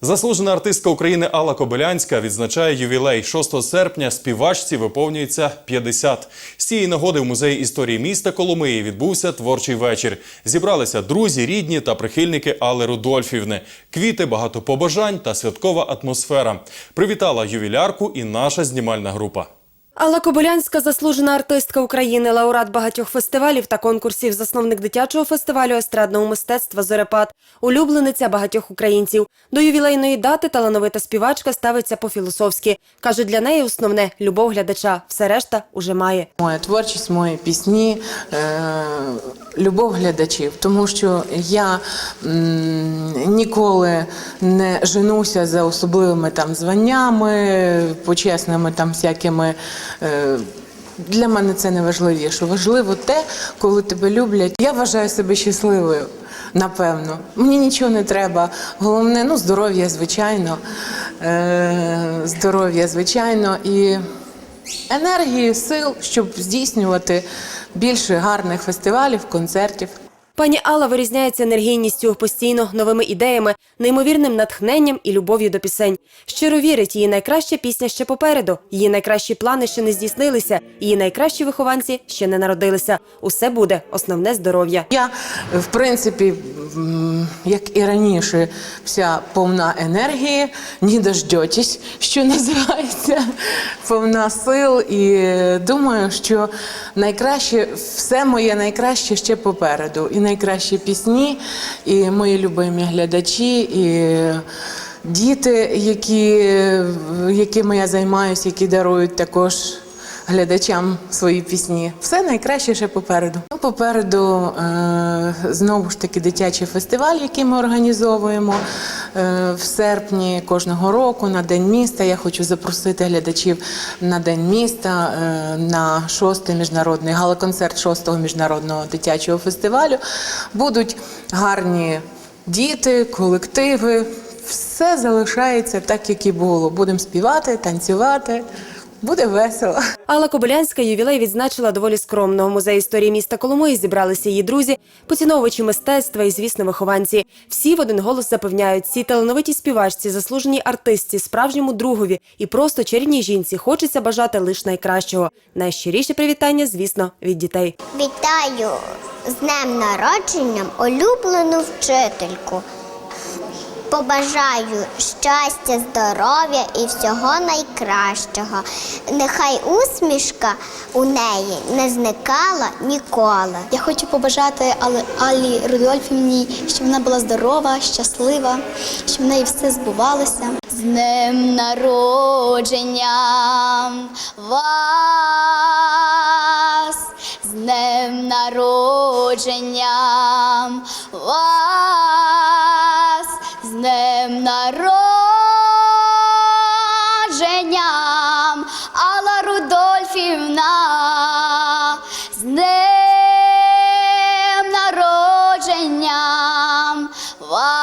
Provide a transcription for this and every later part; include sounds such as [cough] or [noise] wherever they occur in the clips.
Заслужена артистка України Алла Кобилянська відзначає ювілей 6 серпня. Співачці виповнюється 50. З цієї нагоди в музеї історії міста Коломиї відбувся творчий вечір. Зібралися друзі, рідні та прихильники Алли Рудольфівни. Квіти, багато побажань та святкова атмосфера. Привітала ювілярку і наша знімальна група. Алла Кобилянська – заслужена артистка України, лауреат багатьох фестивалів та конкурсів, засновник дитячого фестивалю естрадного мистецтва «Зорепад», улюблениця багатьох українців. До ювілейної дати талановита співачка ставиться по-філософськи. Каже, для неї основне – любов глядача, все решта уже має. Моя творчість, мої пісні, е, любов глядачів, тому що я ніколи не женуся за особливими там званнями, почесними там всякими. Е, для мене це не важливіше. Важливо те, коли тебе люблять. Я вважаю себе щасливою. Напевно, мені нічого не треба. Головне, ну, здоров'я, звичайно. Е, здоров'я, звичайно, і енергії, сил, щоб здійснювати більше гарних фестивалів, концертів. Пані Алла вирізняється енергійністю, постійно новими ідеями, неймовірним натхненням і любов'ю до пісень. Щиро вірить, її найкраща пісня ще попереду, її найкращі плани ще не здійснилися, її найкращі вихованці ще не народилися. Усе буде основне здоров'я. Я, в принципі, як і раніше, вся повна енергії, не дождетесь, що називається, [laughs] повна сил. І думаю, що найкраще, все моє найкраще ще попереду. І найкращі пісні, і мої любимі глядачі, і діти, які, якими я займаюся, які дарують також глядачам свої пісні. Все найкраще ще попереду. Ну, попереду е, знову ж таки дитячий фестиваль, який ми організовуємо в серпні кожного року на День міста. Я хочу запросити глядачів на День міста е, на шостий міжнародний галоконцерт шостого міжнародного дитячого фестивалю. Будуть гарні діти, колективи. Все залишається так, як і було. Будемо співати, танцювати. Буде весело. Алла Кобилянська ювілей відзначила доволі скромно. У музеї історії міста Коломиї зібралися її друзі, поціновувачі мистецтва і, звісно, вихованці. Всі в один голос запевняють, цій талановитій співачці, заслуженій артистці, справжньому другові і просто чарівній жінці хочеться бажати лише найкращого. Найщиріше привітання, звісно, від дітей. Вітаю з днем народженням улюблену вчительку. Побажаю щастя, здоров'я і всього найкращого. Нехай усмішка у неї не зникала ніколи. Я хочу побажати Али- Аллі Рудольфівні, щоб вона була здорова, щаслива, щоб в неї все збувалося. З днем народження вас, з днем народження вас, днем народження, Алла Рудольфівна, з днем народження вас.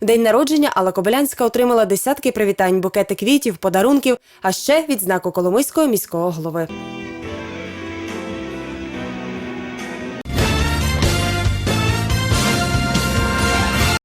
День народження Алла Кобилянська отримала десятки привітань, букети квітів, подарунків, а ще відзнаку Коломийського міського голови.